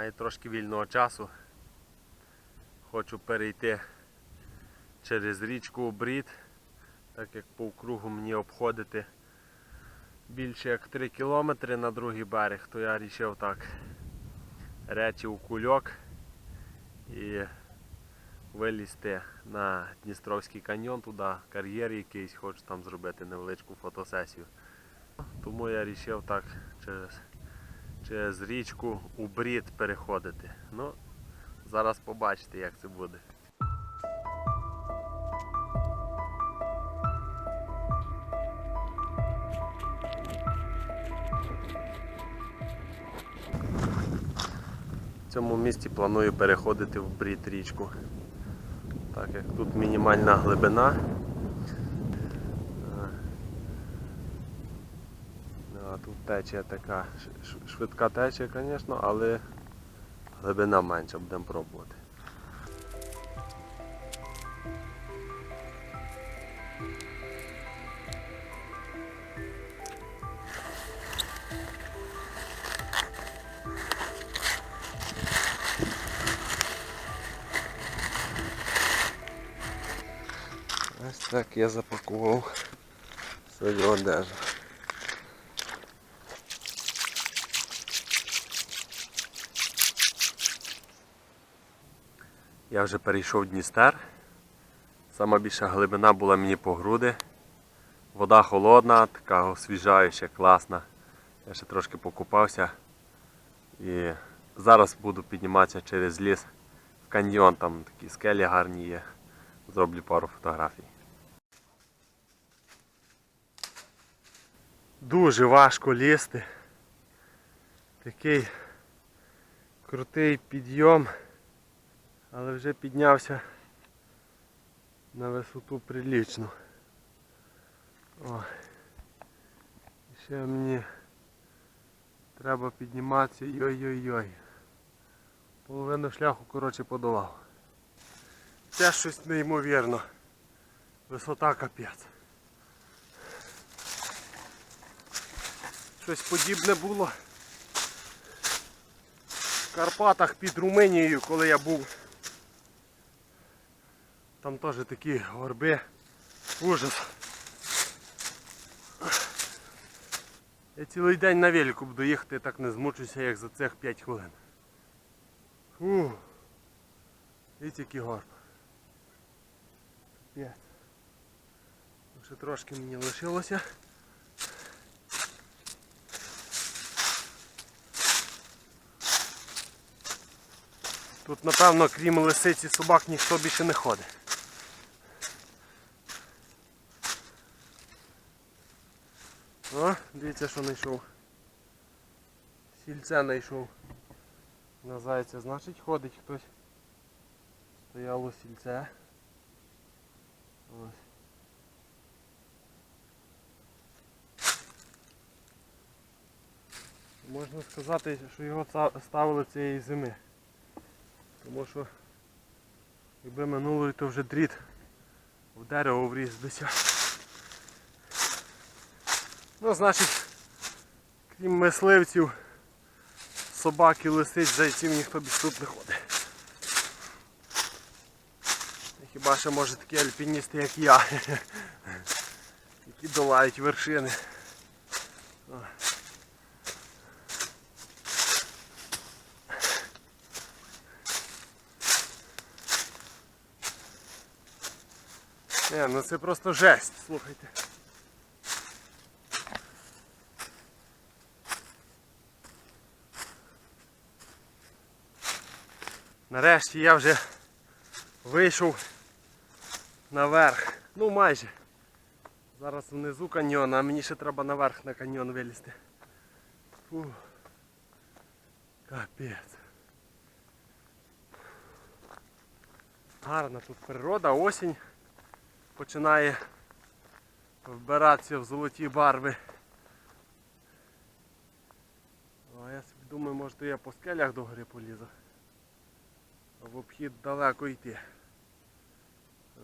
Маю трошки вільного часу. Хочу перейти через річку Брід, так як по округу мені обходити більше як 3 кілометри на другий берег, то я вирішив так речі у кульок і вилізти на Дністровський каньйон, туди кар'єр якийсь, хочу там зробити невеличку фотосесію. Тому я вирішив так через, через річку у брід переходити. Ну, зараз побачите, як це буде. В цьому місці планую переходити в брід річку. Так як тут мінімальна глибина. Е, А тут течія така швидка течія, звісно, але глибина менша, будемо пробувати. Ось так я запакував свою одежу. Я вже перейшов Дністер. Сама більша глибина була мені по груди. Вода холодна, така освіжаюча, класна. Я ще трошки покупався. І зараз буду підніматися через ліс в каньйон, там такі скелі гарні є. Зроблю пару фотографій. Дуже важко лізти. Такий крутий підйом, але вже піднявся на висоту прилічну. О. Ще мені треба підніматися. Йой-йой-йой. Половину шляху, коротше, подолав. Це щось неймовірно. Висота капець. Щось подібне було в Карпатах під Румунією, коли я був. Там теж такі горби. Ужас. Я цілий день на велику буду їхати, так не змучуся, як за цих 5 хвилин. Фу. Дивіться, який горб. П'ять. Ще трошки мені лишилося. Тут, напевно, крім лисиці собак, ніхто більше не ходить. О, дивіться, що знайшов. Сільце знайшов. На зайця, значить ходить хтось. Стояло сільце. Ось. Можна сказати, що його ставили цієї зими. Тому що якби минулої, то вже дріт в дерево вріз бися. Ну, значить, крім мисливців, собак і лисиць, зайців ніхто більш тут не ходить. Хіба ще може такі альпіністи, як я, які долають вершини. Не, ну це просто жесть, слухайте. Нарешті я вже вийшов наверх. Ну майже. Зараз внизу каньйон, а мені ще треба наверх на каньйон вилізти. Фу. Капець. Гарна тут природа, осінь починає вбиратися в золоті барви. А я собі думаю, може я по скелях до гори полізу. В обхід далеко йти.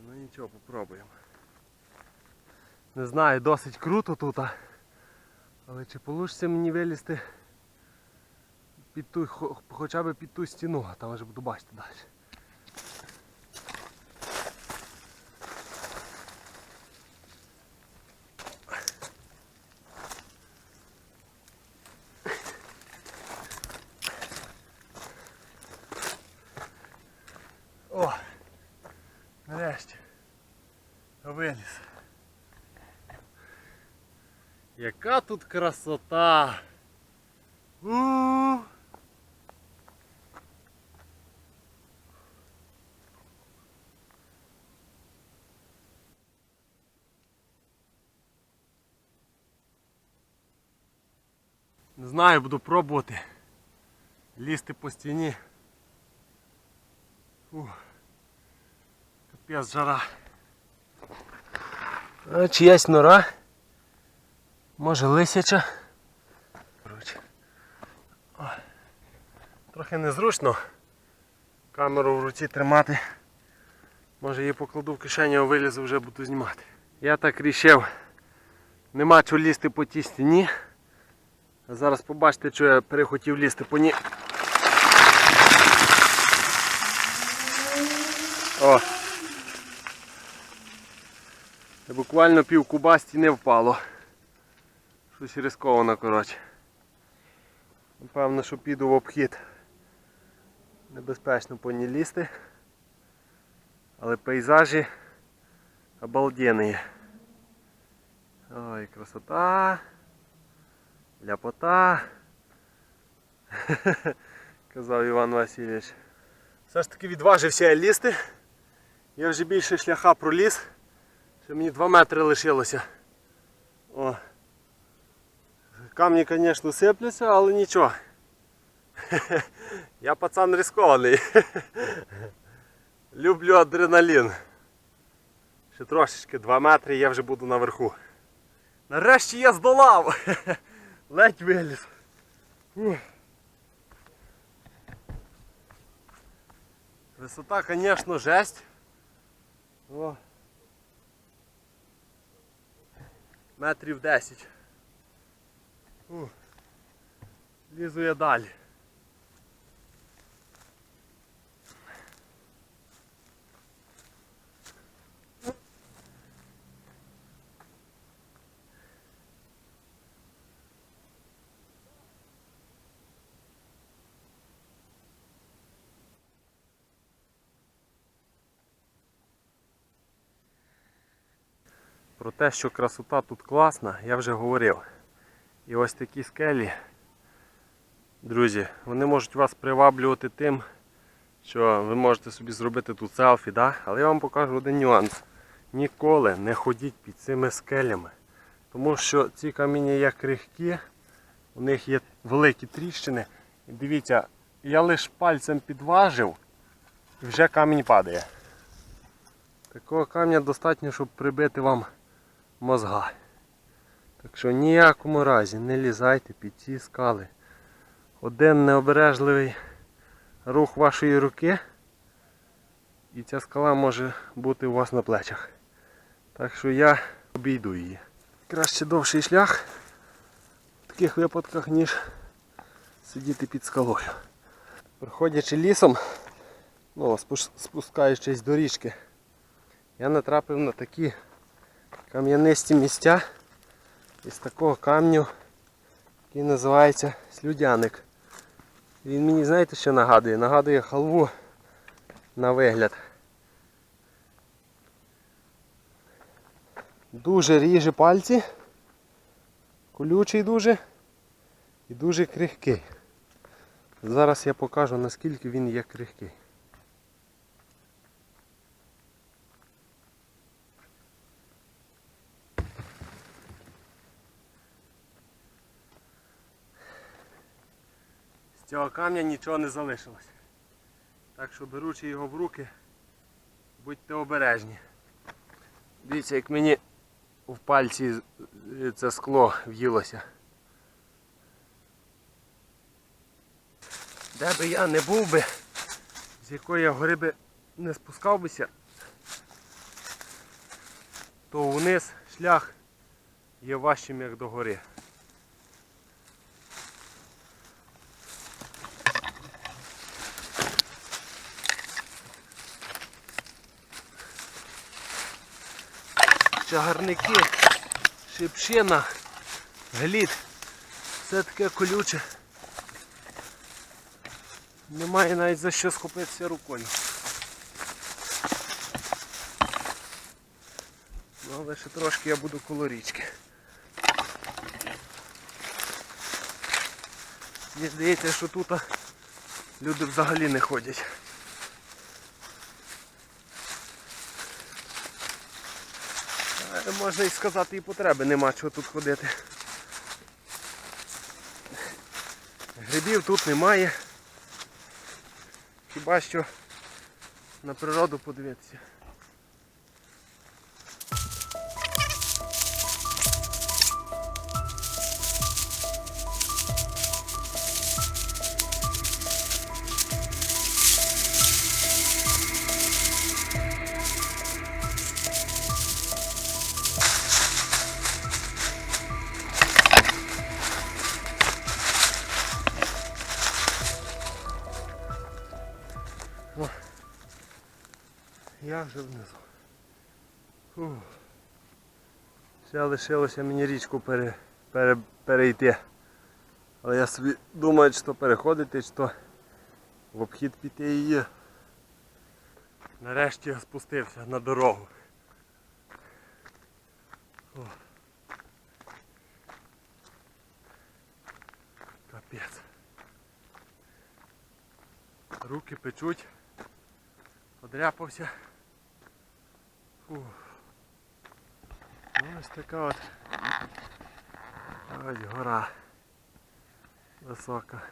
Ну нічого, попробуємо. Не знаю, досить круто тут. Але чи вийде мені вилізти під ту, хоча б під ту стіну, там вже буду бачити далі. Яка тут красота! у Не знаю, буду пробувати лізти по стіні. Ух. Капець жара. А, чиясь нора. Може лисяча. Трохи незручно камеру в руці тримати. Може її покладу в кишеню, а вилізу вже буду знімати. Я так рішив. Нема чого лізти по тій стіні. Зараз побачите, що я перехотів лізти по ній. О! Буквально пів куба стіни впало. Щось рисковано, коротше. Напевно, що піду в обхід. Небезпечно по ній лізти. Але пейзажі обалденні. Ой, красота. Ляпота. Казав Іван Васильович. Все ж таки відважився лізти. Я вже більше шляха проліз. Ще мені 2 метри лишилося. О. Камні, звісно, сипляться, але нічого. Я пацан рискований. Люблю адреналін. Ще трошечки 2 метри і я вже буду наверху. Нарешті я здолав! Ледь виліз. Ух. Висота, звісно, жесть. О. Метрів 10. Ух. Лізу я далі. Про те, що красота тут класна, я вже говорив. І ось такі скелі, друзі, вони можуть вас приваблювати тим, що ви можете собі зробити тут селфі, да? але я вам покажу один нюанс. Ніколи не ходіть під цими скелями. Тому що ці каміння є крихкі, у них є великі тріщини. І дивіться, я лише пальцем підважив і вже камінь падає. Такого камня достатньо, щоб прибити вам мозга. Так що ніякому разі не лізайте під ці скали. Один необережливий рух вашої руки і ця скала може бути у вас на плечах. Так що я обійду її. Краще довший шлях в таких випадках, ніж сидіти під скалою. Проходячи лісом, ну, спускаючись до річки, я натрапив на такі кам'янисті місця із такого камню, який називається слюдяник. Він мені знаєте що нагадує? Нагадує халву на вигляд. Дуже ріже пальці, колючий дуже і дуже крихкий. Зараз я покажу наскільки він є крихкий. З цього камня нічого не залишилось. Так що беручи його в руки, будьте обережні. Дивіться, як мені в пальці це скло в'їлося. Де би я не був би, з якої я гори би не спускав бися, то вниз шлях є важчим як до гори. Чагарники, шипшина, глід. Все таке колюче. Немає навіть за що схопитися рукою. Ну, але ще трошки я буду коло річки. Мені здається, що тут люди взагалі не ходять. Можна і сказати, і потреби нема чого тут ходити. Грибів тут немає. Хіба що на природу подивитися. Я вже внизу. Ще лишилося мені річку пере, пере, перейти. Але я собі думаю, то переходити, то в обхід піти її. Нарешті я спустився на дорогу. О. Капець. Руки печуть. Подряпався. Ну, ось така от ось гора висока.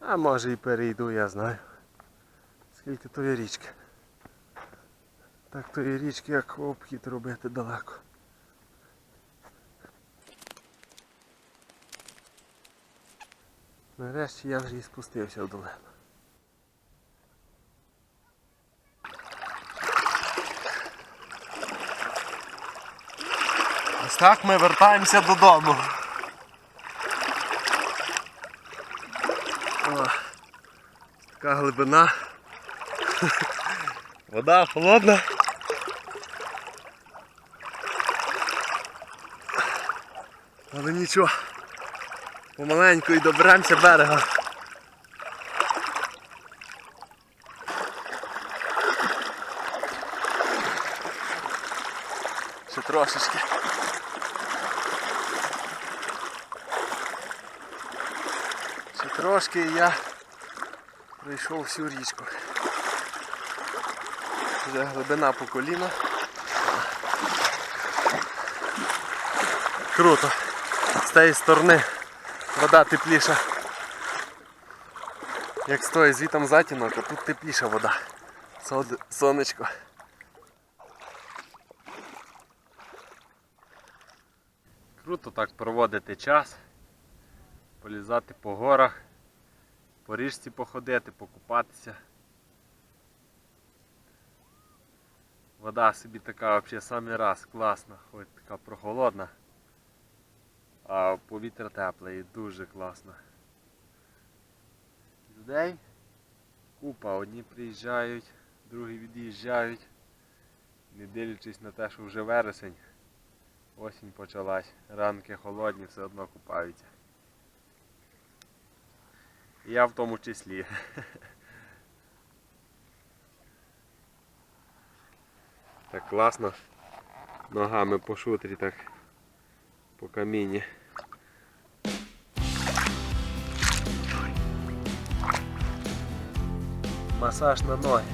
А може і перейду, я знаю. Скільки тої річки. Так тої річки, як обхід робити далеко. Нарешті я вже і спустився в долину. Ось так ми вертаємося додому. О, така глибина. Вода холодна. Але нічого. Помаленьку і доберемося берега. Ще трошечки. Ще трошки і я пройшов всю річку. Вже глибина по коліна. Круто. З тієї сторони вода тепліша. Як стоїть звітом затінок, а тут тепліша вода. Сонечко. Круто так проводити час, полізати по горах, по річці походити, покупатися. Вода собі така взагалі самий раз класна, хоч така прохолодна. А повітря тепле і дуже класно. Людей купа, одні приїжджають, другі від'їжджають, не дивлячись на те, що вже вересень, осінь почалась, ранки холодні, все одно купаються. І я в тому числі. Так класно. Ногами по шутрі так по каміні. Масаж на ноги.